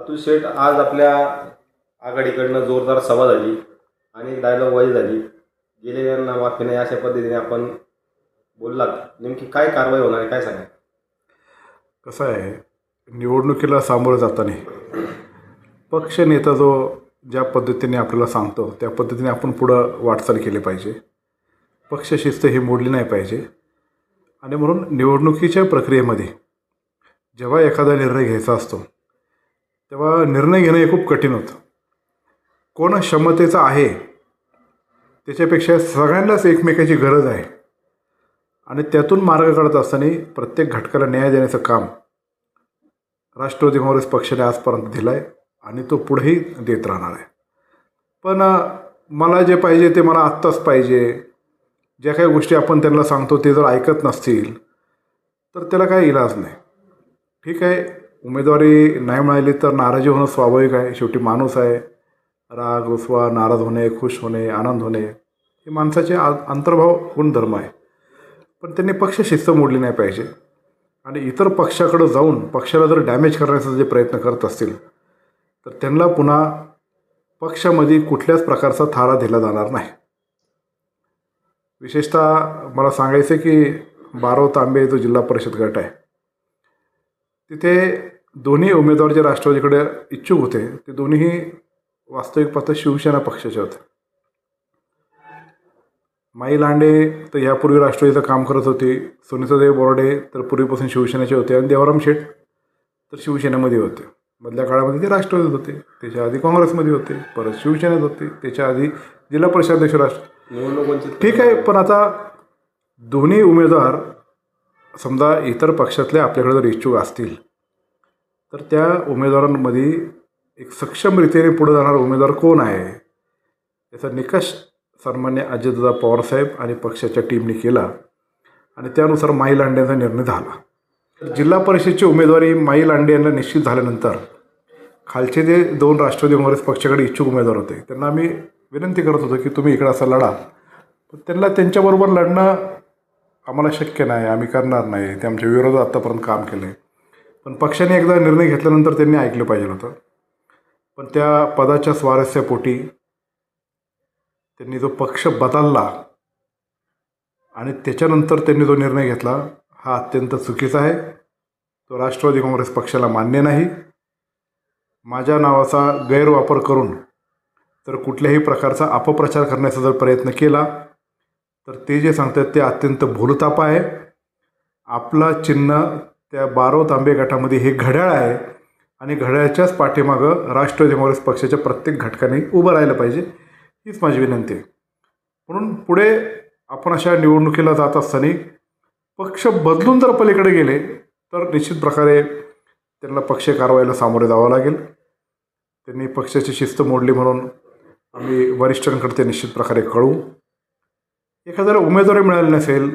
अतुल शेठ आज आपल्या आघाडीकडनं जोरदार सभा झाली आणि डायलॉग वाईज झाली. गेलेल्यांना माफी नाही अशा पद्धतीने आपण बोललात. नेमकी काय कारवाई होणार आहे काय सांगा कसं आहे निवडणुकीला सामोरं जाताना पक्ष नेता जो ज्या पद्धतीने आपल्याला सांगतो त्या पद्धतीने आपण पुढं वाटचाल केली पाहिजे. पक्षशिस्त ही मोडली नाही पाहिजे. आणि म्हणून निवडणुकीच्या प्रक्रियेमध्ये जेव्हा एखादा निर्णय घ्यायचा असतो तेव्हा निर्णय घेणं हे खूप कठीण होतं. कोण क्षमतेचा आहे त्याच्यापेक्षा सगळ्यांनाच एकमेकाची गरज आहे. आणि त्यातून मार्ग काढत असताना प्रत्येक घटकाला न्याय देण्याचं काम राष्ट्रवादी काँग्रेस पक्षाने आजपर्यंत दिलं आहे आणि तो पुढेही देत राहणार आहे. पण मला जे पाहिजे ते मला आत्ताच पाहिजे. ज्या काही गोष्टी आपण त्यांना सांगतो ते जर ऐकत नसतील तर त्याला काही इलाज नाही. ठीक आहे? उमेदवारी नाही मिळाली तर नाराजी होणं स्वाभाविक आहे. शेवटी माणूस आहे. राग रुसवा नाराज होणे खुश होणे आनंद होणे हे माणसाचे आ अंतर्भाव गुणधर्म आहे. पण त्यांनी पक्ष शिस्त मोडली नाही पाहिजे. आणि इतर पक्षाकडं जाऊन पक्षाला जर डॅमेज करण्याचा जे प्रयत्न करत असतील तर त्यांना पुन्हा पक्षामध्ये कुठल्याच प्रकारचा थारा दिला जाणार नाही. विशेषतः मला सांगायचं आहे की बारो तांबे जो जिल्हा परिषद गट आहे तिथे दोन्ही उमेदवार जे राष्ट्रवादीकडे इच्छुक होते ते दोन्हीही वास्तविक पाहता शिवसेना पक्षाचे होते. माई लांडे तर यापूर्वी राष्ट्रवादीचं काम करत होते सुनीतादेव बोर्डे तर पूर्वीपासून शिवसेनेचे होते आणि देवराम शेठ तर शिवसेनेमध्ये होते. मधल्या काळामध्ये ते राष्ट्रवादीत होते त्याच्या आधी काँग्रेसमध्ये होते परत शिवसेनेत होते त्याच्या आधी जिल्हा परिषद अध्यक्ष राष्ट्र ठीक आहे पण आता दोन्ही उमेदवार समजा इतर पक्षातले आपल्याकडे जर इच्छुक असतील तर त्या उमेदवारांमध्ये एक सक्षम रीतीने पुढे जाणारा उमेदवार कोण आहे? याचा निकष सन्मान्य अजितदादा पवारसाहेब आणि पक्षाच्या टीमने केला आणि त्यानुसार माई लांडेंचा निर्णय झाला. जिल्हा परिषदची उमेदवारी माई लांडे यांना निश्चित झाल्यानंतर खालचे जे दोन राष्ट्रवादी काँग्रेस पक्षाकडे इच्छुक उमेदवार होते त्यांना आम्ही विनंती करत होतो की तुम्ही इकडं असं लढा. पण त्यांना त्यांच्याबरोबर लढणं आम्हाला शक्य नाही आम्ही करणार नाही. ते आमच्या विरोधात आत्तापर्यंत काम केलं आहे पण पक्षाने एकदा निर्णय घेतल्यानंतर त्यांनी ऐकलं पाहिजे होतं. पण त्या पदाच्या स्वारस्यापोटी त्यांनी जो पक्ष बदलला आणि त्याच्यानंतर त्यांनी जो निर्णय घेतला हा अत्यंत चुकीचा आहे. तो राष्ट्रवादी काँग्रेस पक्षाला मान्य नाही. माझ्या नावाचा गैरवापर करून तर कुठल्याही प्रकारचा अपप्रचार करण्याचा जर प्रयत्न केला तर ते जे सांगतात ते अत्यंत भूलताप आहे. आपला चिन्ह त्या बारो तांबे गटामध्ये हे घड्याळ आहे आणि घड्याळच्याच पाठीमागं राष्ट्रवादी काँग्रेस पक्षाच्या प्रत्येक घटकाने उभं राहिलं पाहिजे हीच माझी विनंती आहे. म्हणून पुढे आपण अशा निवडणुकीला जात असताना पक्ष बदलून जर पलीकडे गेले तर निश्चित प्रकारे त्यांना पक्ष कारवाईला सामोरे जावं लागेल. त्यांनी पक्षाची शिस्त मोडली म्हणून आम्ही वरिष्ठांकडे ते निश्चित प्रकारे कळू एखाद्याला उमेदवारी मिळाली नसेल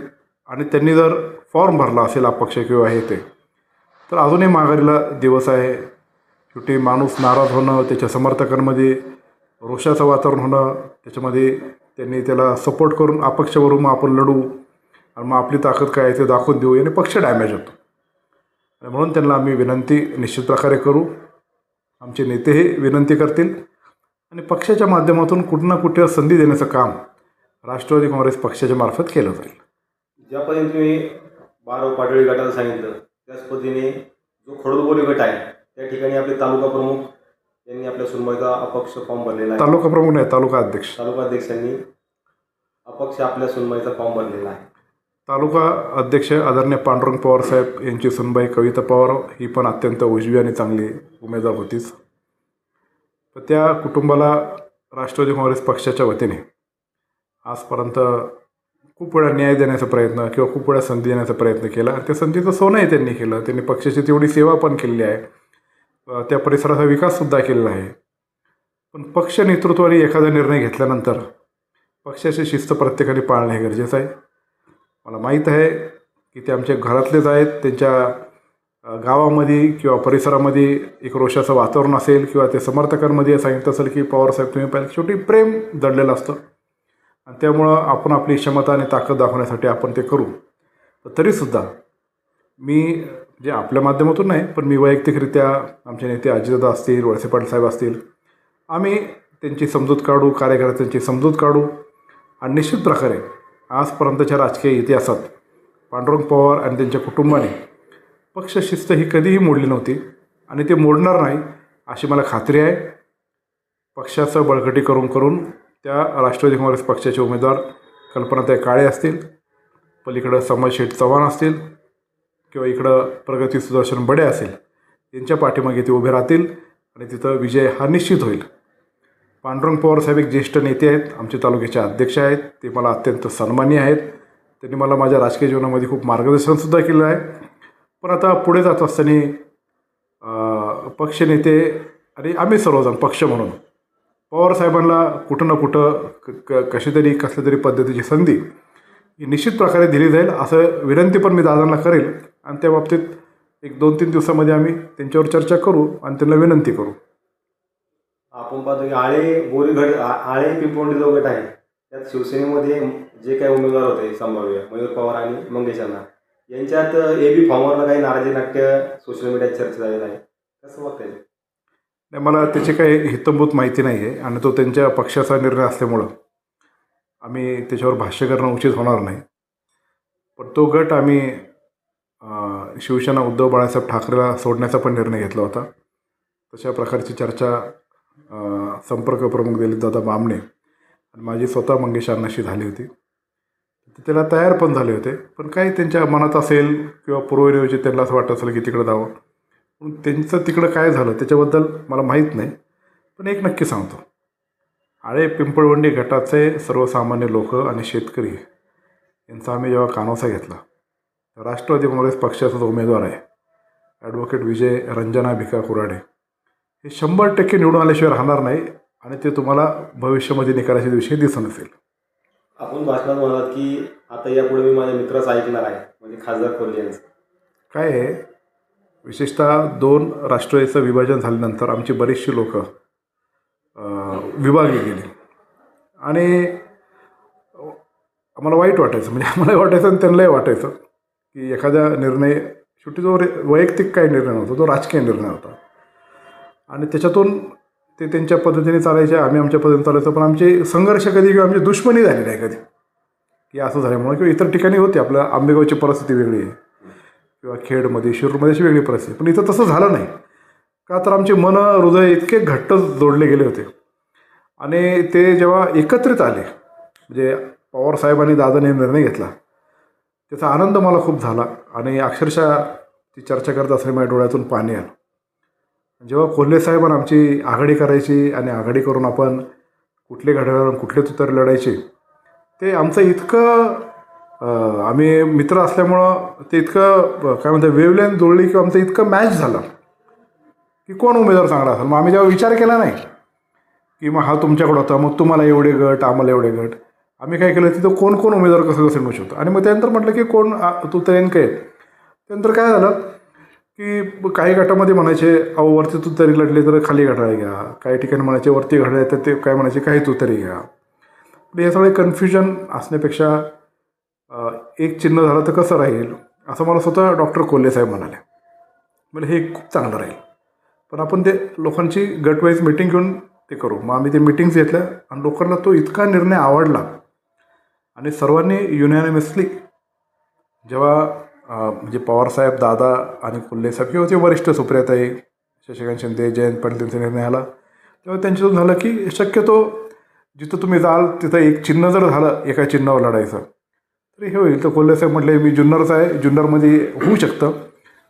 आणि त्यांनी जर फॉर्म भरला असेल अपक्ष किंवा हे ते तर अजूनही माघारीला दिवस आहे. शेवटी माणूस नाराज होणं त्याच्या समर्थकांमध्ये रोषाचं वातावरण होणं त्याच्यामध्ये त्यांनी त्याला सपोर्ट करून अपक्षवरून मग आपण लढू आणि मग आपली ताकद काय आहे ते दाखवून देऊ याने पक्ष डॅमेज होतो. आणि म्हणून त्यांना आम्ही विनंती निश्चित प्रकारे करू. आमचे नेतेही विनंती करतील. आणि पक्षाच्या माध्यमातून कुठं ना कुठे संधी देण्याचं काम राष्ट्रवादी काँग्रेस पक्षाच्या मार्फत केलं जाईल. ज्या पद्धतीने तुम्ही बारो पाटळी गटाचं सांगितलं त्याच पद्धतीने जो खडोलबोली गट आहे त्या ठिकाणी आपले तालुका प्रमुख यांनी आपल्या सुनबाईचा अपक्ष फॉर्म भरलेला आहे. तालुका प्रमुख नाही तालुका अध्यक्ष. तालुका अध्यक्षांनी अपक्ष आपल्या सुनबाईचा फॉर्म भरलेला आहे. तालुका अध्यक्ष आदरणीय पांडुरंग पवार साहेब यांची सुनबाई कविता पवार ही पण अत्यंत उजवी आणि चांगली उमेदवार होतीच. तर त्या कुटुंबाला राष्ट्रवादी काँग्रेस पक्षाच्या वतीने आजपर्यंत खूप वेळा न्याय देण्याचा प्रयत्न किंवा खूप वेळा संधी देण्याचा प्रयत्न केला. आणि त्या संधीचं सोनंही त्यांनी केलं. त्यांनी पक्षाची तेवढी सेवा पण केलेली आहे. त्या परिसराचा विकाससुद्धा केलेला आहे. पण पक्ष नेतृत्वाने एखादा निर्णय घेतल्यानंतर पक्षाची शिस्त प्रत्येकाने पाळणं हे गरजेचं आहे. मला माहीत आहे की ते आमच्या घरातलेच आहेत. त्यांच्या गावामध्ये किंवा परिसरामध्ये एक रोषाचं वातावरण असेल किंवा ते समर्थकांमध्ये सांगितलं असेल की पवारसाहेब तुम्ही पाहिजे शेवटी प्रेम दडलेलं असतं. आणि त्यामुळं आपण आपली क्षमता आणि ताकद दाखवण्यासाठी आपण ते करू. तरीसुद्धा मी जे आपल्या माध्यमातून नाही पण मी वैयक्तिकरित्या आमचे नेते अजितदादा असतील वळसे पाटील साहेब असतील आम्ही त्यांची समजूत काढू कार्यकर्त्यांची समजूत काढू आणि निश्चित प्रकारे आजपर्यंतच्या राजकीय इतिहासात पांडुरंग पवार आणि त्यांच्या कुटुंबाने पक्षशिस्त ही कधीही मोडली नव्हती आणि ते मोडणार नाही अशी मला खात्री आहे. पक्षाचं बळकटी करून करून त्या राष्ट्रवादी काँग्रेस पक्षाचे उमेदवार कल्पनाताई काळे असतील पलीकडं समाजशेठ चव्हाण असतील किंवा इकडं प्रगती सुदर्शन बडे असेल यांच्या पाठीमागे ते उभे राहतील आणि तिथं विजय हा निश्चित होईल. पांडुरंग पवार साहेब एक ज्येष्ठ नेते आहेत आमचे तालुक्याचे अध्यक्ष आहेत ते मला अत्यंत सन्मान्य आहेत. त्यांनी मला माझ्या राजकीय जीवनामध्ये खूप मार्गदर्शनसुद्धा केलं आहे. पण आता पुढे जात असताना पक्षनेते आणि आम्ही सर्वजण पक्ष म्हणून पवार साहेबांना कुठं ना कुठं क क कशी तरी कसल्या तरी पद्धतीची संधी ही निश्चित प्रकारे दिली जाईल असं विनंती पण मी दादांना करेल. आणि त्या बाबतीत एक दोन तीन दिवसामध्ये आम्ही त्यांच्यावर चर्चा करू आणि त्यांना विनंती करू. आपण पाहतो की आळे बोरीगड आळे पिंपोंडी जो गट आहे त्यात शिवसेनेमध्ये जे काही उमेदवार होते संभाव्य मयूर पवार आणि मंगेश यांना यांच्यात ए बी फॉर्मवरनं काही नाराजी नाट्य सोशल मीडियात चर्चा झालेलं आहे कसं बघताय नाही मला त्याची काही हितंभूत माहिती नाही आहे आणि तो त्यांच्या पक्षाचा निर्णय असल्यामुळं आम्ही त्याच्यावर भाष्य करणं उचित होणार नाही. पण तो गट आम्ही शिवसेना उद्धव बाळासाहेब ठाकरेला सोडण्याचा पण निर्णय घेतला होता. तशा प्रकारची चर्चा संपर्क प्रमुख दिलीपदादा बामणे आणि माझी स्वतः मंगेश अण्णाशी झाली होती. ते त्याला तयार पण झाले होते. पण काही त्यांच्या मनात असेल किंवा पूर्वनियोजित त्यांना असं वाटत असेल की तिकडं जावं. पण त्यांचं तिकडं काय झालं त्याच्याबद्दल मला माहीत नाही पण एक नक्की सांगतो. आळे पिंपळवंडी गटाचे सर्वसामान्य लोक आणि शेतकरी यांचा आम्ही जेव्हा कानोसा घेतला राष्ट्रवादी काँग्रेस पक्षाचा जो उमेदवार आहे ॲडव्होकेट विजय रंजना भिका कुराडे हे शंभर टक्के निवडून आल्याशिवाय राहणार नाही आणि ते तुम्हाला भविष्यामध्ये निकालाच्या दिवशी दिसून असेल आपण भाषणात म्हणालात की आता यापुढे मी माझ्या मित्राचं ऐकणार आहे म्हणजे खासदार कोल्हे यांचं. काय आहे? विशेषतः दोन राष्ट्रीयचं विभाजन झाल्यानंतर आमची बरीचशी लोकं विभागली गेली. आणि आम्हाला वाईट वाटायचं म्हणजे आम्हाला वाटायचं आणि त्यांनाही वाटायचं की एखादा निर्णय शेवटी जो रे वैयक्तिक काही निर्णय नव्हता तो राजकीय निर्णय होता. आणि त्याच्यातून ते त्यांच्या पद्धतीने चालायचे आम्ही आमच्या पद्धतीने चालायचो पण आमचे संघर्ष कधी किंवा आमची दुश्मनी झाली नाही कधी की असं झाल्यामुळे किंवा इतर ठिकाणी होती आपल्या आंबेगावची परिस्थिती वेगळी आहे. किंवा खेडमध्ये शिरूरमध्ये अशी वेगळी परिस्थिती. पण इथं तसं झालं नाही. का तर आमचे मन हृदय इतके घट्ट जोडले गेले होते. आणि ते जेव्हा एकत्रित आले म्हणजे पवार साहेबांनी दादाने निर्णय घेतला त्याचा आनंद मला खूप झाला. आणि अक्षरशः ती चर्चा करत असताना माझ्या डोळ्यातून पाणी आलं. जेव्हा कोल्हे साहेबांना आमची आघाडी करायची आणि आघाडी करून आपण कुठले घड्याळ कुठले तुतर लढायचे ते आमचं इतकं आम्ही मित्र असल्यामुळं ते इतकं काय म्हणतात वेवलेन जुळली किंवा आमचं इतकं मॅच झालं की कोण उमेदवार चांगला असेल? मग आम्ही जेव्हा विचार केला नाही की मग हा तुमच्याकडं होता मग तुम्हाला एवढे गट आम्हाला एवढे गट. आम्ही काय केलं तिथं कोण कोण उमेदवार कसं कसं मिळू शकतो? आणि मग त्यानंतर म्हटलं की कोण आ, तू तयान काय त्यानंतर काय झालं की काही गटामध्ये म्हणायचे अहो वरती तू तरी लढले तर खाली घडाळे घ्या. काही ठिकाणी म्हणायचे वरती घड्याळ तर ते काय म्हणायचे काही तू तरी घ्या. म्हणजे हे सगळे कन्फ्युजन असण्यापेक्षा एक चिन्ह झालं तर कसं राहील? असं मला स्वतः डॉक्टर कोल्हे साहेब म्हणाले. म्हणजे हे खूप चांगलं राहील. पण आपण ते लोकांची गटवाईज मिटिंग घेऊन ते करू. मग आम्ही ते मिटिंग्स घेतल्या आणि लोकांना तो इतका निर्णय आवडला. आणि सर्वांनी युनॅनिमसली जेव्हा म्हणजे पवारसाहेब दादा आणि कोल्हे साहेब किंवा ते वरिष्ठ सुप्रियाताई शशिकांत शिंदे जयंत पाटील त्यांचा निर्णय आला. तेव्हा त्यांच्यातून झालं की शक्यतो जिथं तुम्ही जाल तिथं एक चिन्ह जर झालं एका चिन्हावर लढायचं तर हे होईल. तर कोल्हे साहेब म्हटले मी जुन्नरचा आहे. जुन्नरमध्ये होऊ शकतं.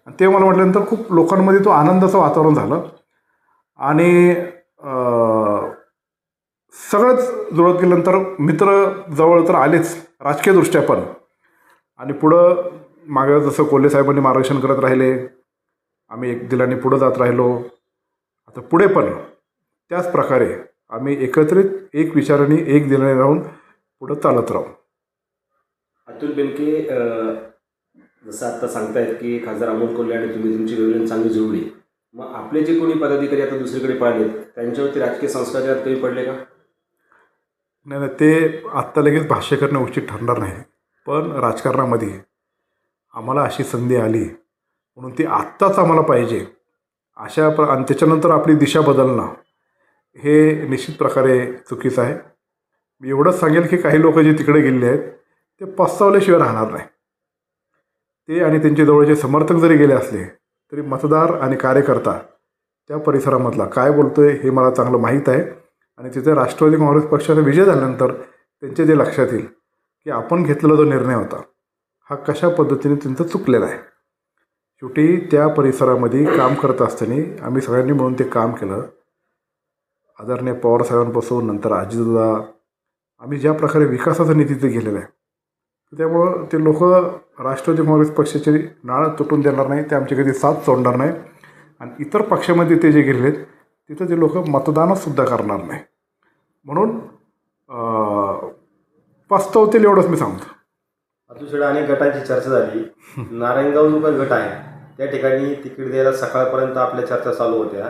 आणि ते मला म्हटल्यानंतर खूप लोकांमध्ये तो आनंदाचं वातावरण झालं. आणि सगळंच जुळत गेल्यानंतर मित्र जवळ तर आलेच राजकीयदृष्ट्या पण. आणि पुढं मागं जसं कोल्हे साहेबांनी मार्गदर्शन करत राहिले आम्ही एक दिलाने पुढं जात राहिलो. आता पुढे पण त्याच प्रकारे आम्ही एकत्रित एक विचाराने एक दिलाने राहून पुढं चालत राहू. अतुल बेनके जसं आत्ता सांगतायत की खासदार अमोल कोल्हे आणि तुम्ही तुमची वेगळी चांगली जुळली मग आपले जे कोणी पदाधिकारी आता दुसरीकडे पळालेत त्यांच्यावरती राजकीय संस्कारात कमी पडले का? नाही नाही ते आत्ता लगेच भाष्य करणं उचित ठरणार नाही. पण राजकारणामध्ये आम्हाला अशी संधी आली म्हणून ती आत्ताच आम्हाला पाहिजे. अशा प्र आणि त्याच्यानंतर आपली दिशा बदलणं हे निश्चित प्रकारे चुकीचं आहे. मी एवढंच सांगेल की काही लोक जे तिकडे गेलेले आहेत ते पस्तावल्याशिवाय राहणार नाही. ते आणि त्यांचे जवळचे समर्थक जरी गेले असले तरी मतदार आणि कार्यकर्ता त्या परिसरामधला काय बोलतो आहे हे मला चांगलं माहीत आहे. आणि तिथे राष्ट्रवादी काँग्रेस पक्षाचा विजय झाल्यानंतर त्यांचे जे लक्षात येईल की आपण घेतलेला जो निर्णय होता हा कशा पद्धतीने त्यांचं चुकलेला आहे. शेवटी त्या परिसरामध्ये काम करत असताना आम्ही सगळ्यांनी मिळून ते काम केलं. आदरणीय पवारसाहेबांपासून नंतर अजितदादा आम्ही ज्या प्रकारे विकासाचा निधी ते गेलेला आहे त्यामुळं ते लोक राष्ट्रवादी काँग्रेस पक्षाची नाळ तुटून देणार नाही ते आमची कधी साथ सोडणार नाही. आणि इतर पक्षामध्ये ते जे गेलेले आहेत तिथं ते लोक मतदानसुद्धा करणार नाही. म्हणून पस्तावतील एवढंच मी सांगतो. अतुषकडे अनेक गटांची चर्चा झाली. नारायणगाव जो काही गट आहे त्या ठिकाणी तिकीट द्यायला सकाळपर्यंत आपल्या चर्चा चालू होत्या.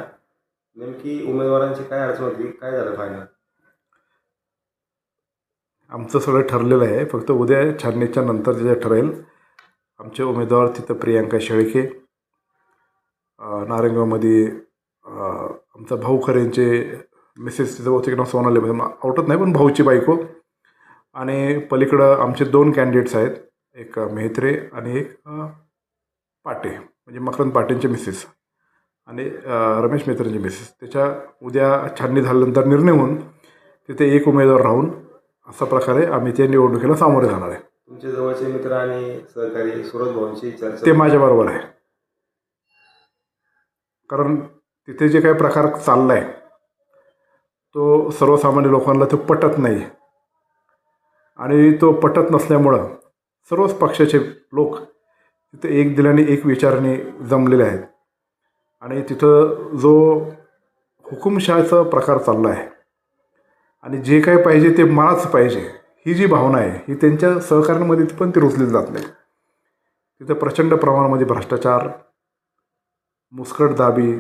नेमकी उमेदवारांची काय अडचण होती काय झालं फायनल आमचं सगळं ठरलेलं आहे. फक्त उद्या छाननीच्या नंतर जे ठरेल आमचे उमेदवार तिथं प्रियांका शेळके नारंगावमध्ये आमचा भाऊ खरेंचे मिसेस तिचं बहुतेक नाव सोनाली म्हणजे आवटत नाही पण भाऊची बायको. आणि पलीकडं आमचे दोन कॅन्डिडेट्स आहेत. एक मेहत्रे आणि एक पाटे. म्हणजे मकरंद पाटेंचे मिसेस आणि रमेश मेहत्रेंचे मिसेस त्याच्या उद्या छाननी झाल्यानंतर निर्णय होऊन तिथे एक उमेदवार राहून अशा प्रकारे आम्ही त्या निवडणुकीला सामोरे जाणार आहे. तुमचे जवळचे मित्र आणि सहकारी सुरज भाऊंची चर्चा ते माझ्याबरोबर आहे. कारण तिथे जे काही प्रकार चालला आहे तो सर्वसामान्य लोकांना तो पटत नाही. आणि तो पटत नसल्यामुळं सर्वच पक्षाचे लोक तिथे एक दिल्याने एक विचाराने जमलेले आहेत. आणि तिथं जो हुकुमशहाचा प्रकार चालला आहे आणि जे काय पाहिजे ते मलाच पाहिजे. ही जी भावना आहे ही त्यांच्या सहकार्यांमध्ये पण ती रुजली जात नाही. तिथं प्रचंड प्रमाणामध्ये भ्रष्टाचार मुस्कटदाबी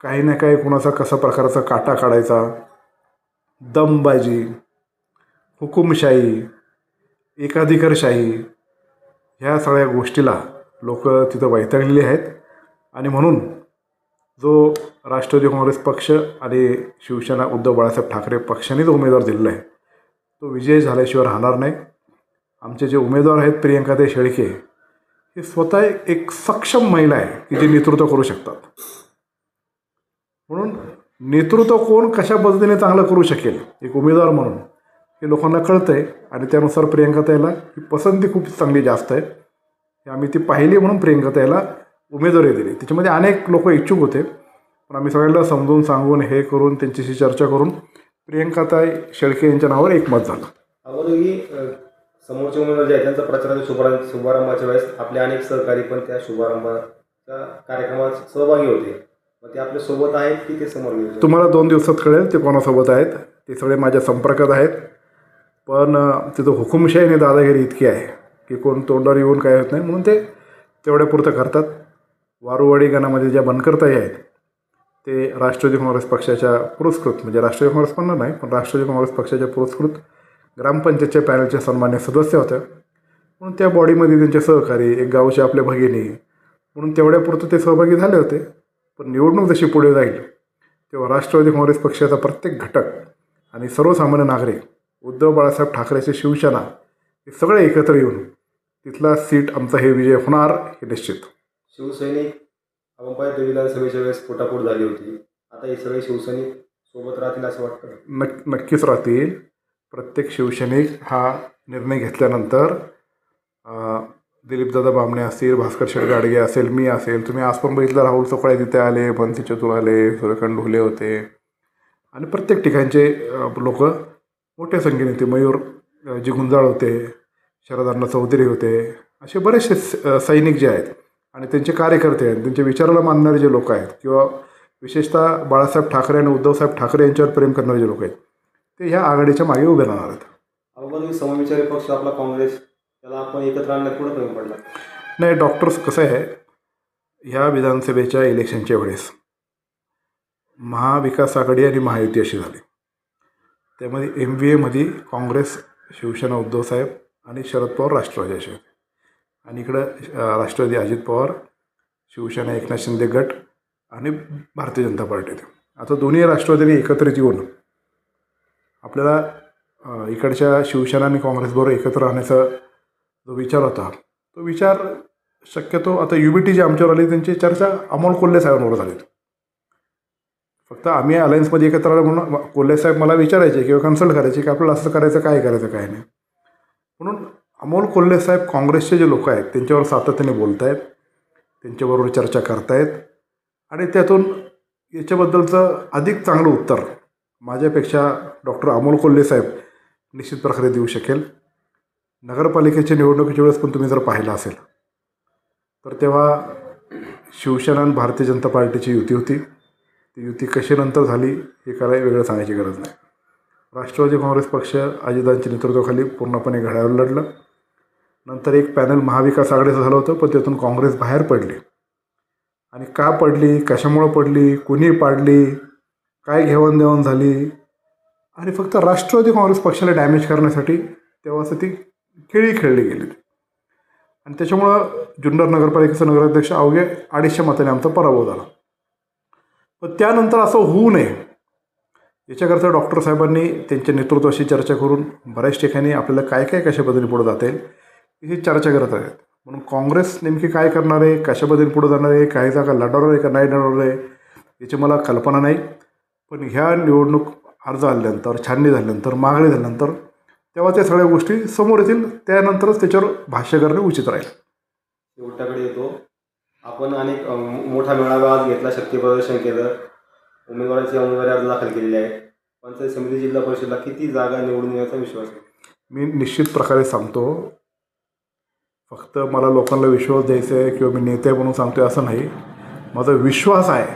काही ना काही कोणाचा कसा प्रकारचा काटा काढायचा दमबाजी हुकुमशाही एकाधिकारशाही ह्या सगळ्या गोष्टीला लोक तिथं वैतागलेली आहेत. आणि म्हणून जो राष्ट्रवादी काँग्रेस पक्ष आणि शिवसेना उद्धव बाळासाहेब ठाकरे पक्षाने जो उमेदवार दिलेला आहे. तो विजय झाल्याशिवाय राहणार नाही. आमचे जे उमेदवार आहेत प्रियंकाताई शेळके हे स्वतः एक सक्षम महिला आहे की जे नेतृत्व करू शकतात. म्हणून नेतृत्व कोण कशा पद्धतीने चांगलं करू शकेल एक उमेदवार म्हणून हे लोकांना कळतं आहे आणि त्यानुसार प्रियंकाताईला ही पसंती खूप चांगली जास्त आहे. हे आम्ही ती पाहिली म्हणून प्रियंकाताईला उमेदवारी दिली. त्याच्यामध्ये अनेक लोक इच्छुक होते. पण आम्ही सगळ्यांना समजून सांगून हे करून त्यांच्याशी चर्चा करून प्रियंकाताई शेळके यांच्या नावावर एकमत झालं. अगोदर की अ, समोरचे उमेदवार जे आहेत त्यांचा प्रचाराच्या शुभारंभ शुभारंभाच्या वेळेस आपले अनेक सहकारी पण त्या शुभारंभाच्या कार्यक्रमात सहभागी होते. मग ते आपल्यासोबत आहेत की ते समोर गेले तुम्हाला दोन दिवसात कळेल ते कोणासोबत आहेत. ते सगळे माझ्या संपर्कात आहेत. पण तिथं हुकुमशाही आणि दादागिरी इतकी आहे की कोण तोंडावर येऊन काय होत नाही म्हणून ते तेवढ्या पुरतं करतात. वारुवाडी गणामध्ये ज्या बनकरताई आहेत ते राष्ट्रवादी काँग्रेस पक्षाच्या पुरस्कृत म्हणजे राष्ट्रवादी काँग्रेस पण नाही पण राष्ट्रवादी काँग्रेस पक्षाच्या पुरस्कृत ग्रामपंचायतच्या पॅनलच्या सन्मान्य सदस्य होत्या. म्हणून त्या बॉडीमध्ये त्यांचे सहकारी एक गावचे आपल्या भगिनी म्हणून तेवढ्यापुरतं ते सहभागी झाले होते. पण निवडणूक जशी पुढे जाईल तेव्हा राष्ट्रवादी काँग्रेस पक्षाचा प्रत्येक घटक आणि सर्वसामान्य नागरिक उद्धव बाळासाहेब ठाकरेचे शिवसेना हे सगळे एकत्र येऊन तिथला सीट आमचा हे विजय होणार हे निश्चित. शिवसैनिक आपण पाहिजे विधानसभेच्या वेळेस पोटापोट झाली होती. आता हे सगळे शिवसैनिक सोबत राहतील असं वाटतं. नक् नक्कीच राहतील. प्रत्येक शिवसैनिक हा निर्णय घेतल्यानंतर दिलीपदादा बामणे असतील भास्कर शेडगाडगे असेल मी असेल तुम्ही आज पण बघितलं राहुल चोकळे तिथे आले बंसी चतुर आले सूर्यकांत ढोले होते. आणि प्रत्येक ठिकाणचे लोक मोठ्या संख्येने होते मयूर जिगुंजाळ जी गुंजाळ होते शरदांना चौधरी होते. असे बरेचसे स- सैनिक जे आहेत आणि त्यांचे कार्यकर्ते आहेत त्यांच्या विचाराला मानणारे जे लोक आहेत किंवा विशेषतः बाळासाहेब ठाकरे आणि उद्धवसाहेब ठाकरे यांच्यावर प्रेम करणारे जे लोक आहेत ते ह्या आघाडीच्या मागे उभे राहणार आहेत. अगोदर समविचारी पक्ष आपला काँग्रेस त्याला आपण एकत्र आणण्यात कुठं कमी पडला? नाही डॉक्टर्स कसं आहे ह्या विधानसभेच्या इलेक्शनच्या वेळेस महाविकास आघाडी आणि महायुती अशी झाली. त्यामध्ये एम व्ही एमध्ये काँग्रेस शिवसेना उद्धवसाहेब आणि शरद पवार राष्ट्रवादी असे होते. आणि इकडं राष्ट्रवादी अजित पवार शिवसेना एकनाथ शिंदे गट आणि भारतीय जनता पार्टी आता दोन्ही राष्ट्रवादीने एकत्रित येऊन आपल्याला इकडच्या शिवसेना आणि काँग्रेसबरोबर एकत्र राहण्याचा जो विचार होता तो विचार शक्यतो आता यू बी टी जी आमच्यावर आली त्यांची चर्चा अमोल कोल्हे साहेबांवर झाली. फक्त आम्ही अलायन्समध्ये एकत्र आलो म्हणून कोल्हे साहेब मला विचारायचे किंवा कन्सल्ट करायचे की आपल्याला असं करायचं काय करायचं काय नाही. म्हणून अमोल कोल्हे साहेब काँग्रेसचे जे लोक आहेत त्यांच्यावर सातत्याने बोलत आहेत त्यांच्याबरोबर चर्चा करतायत आणि त्यातून याच्याबद्दलचं अधिक चांगलं उत्तर माझ्यापेक्षा डॉक्टर अमोल कोल्हे साहेब निश्चित प्रकारे देऊ शकेल. नगरपालिकेच्या निवडणुकीच्या वेळेस पण तुम्ही जर पाहिलं असेल तर तेव्हा शिवसेना आणि भारतीय जनता पार्टीची युती होती. ती युती कशीनंतर झाली हे करायला वेगळं सांगायची गरज नाही. राष्ट्रवादी काँग्रेस पक्ष अजितांच्या नेतृत्वाखाली पूर्णपणे घड्यावर लढलं. नंतर एक पॅनल महाविकास आघाडीचं झालं होतं पण त्यातून काँग्रेस बाहेर पडली. आणि का पडली कशामुळं पडली कुणी पाडली काय घेवाणदेवाण झाली आणि फक्त राष्ट्रवादी काँग्रेस पक्षाला डॅमेज करण्यासाठी तेव्हा ती खेळी खेळली गेली. आणि त्याच्यामुळं जुन्नर नगरपालिकेचा नगराध्यक्ष अवघे अडीचशे मताने आमचा पराभव झाला. पण त्यानंतर असं होऊ नये याच्याकरता डॉक्टर साहेबांनी त्यांच्या नेतृत्वाशी चर्चा करून बऱ्याच ठिकाणी आपल्याला काय काय कशा पद्धतीने पुढे जाता येईल ही चर्चा करत आहेत. म्हणून काँग्रेस नेमकी काय करणार आहे? कशा पद्धतीने पुढे जाणार आहे? काही जागा लढवणार आहे का नाही लढवणार आहे? याची मला कल्पना नाही. पण ह्या निवडणूक अर्ज आल्यानंतर छाननी झाल्यानंतर मागणी झाल्यानंतर तेव्हा त्या सगळ्या गोष्टी समोर येतील. त्यानंतरच त्याच्यावर भाष्य करणे उचित राहील. शेवटाकडे येतो. आपण अनेक मोठा मेळावा आज घेतला शक्ती प्रदर्शन केलं. उमेदवाराची उमेदवारी अर्ज दाखल केलेले आहे पंचायत समिती जिल्हा परिषदला किती जागा निवडून येण्याचा विश्वास आहे? मी निश्चित प्रकारे सांगतो फक्त मला लोकांना विश्वास द्यायचा आहे किंवा मी नेते म्हणून सांगतोय असं नाही. माझा विश्वास आहे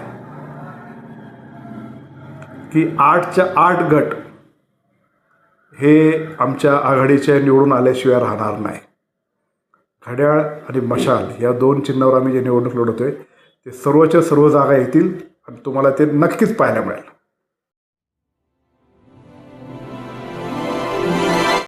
की आठच्या आठ गट हे आमच्या आघाडीच्या निवडून आल्याशिवाय राहणार नाही. घड्याळ आणि मशाल या दोन चिन्हावर आम्ही जे निवडणूक लढवतोय ते सर्वच्या सर्व जागा येतील आणि तुम्हाला ते नक्कीच पाहायला मिळेल.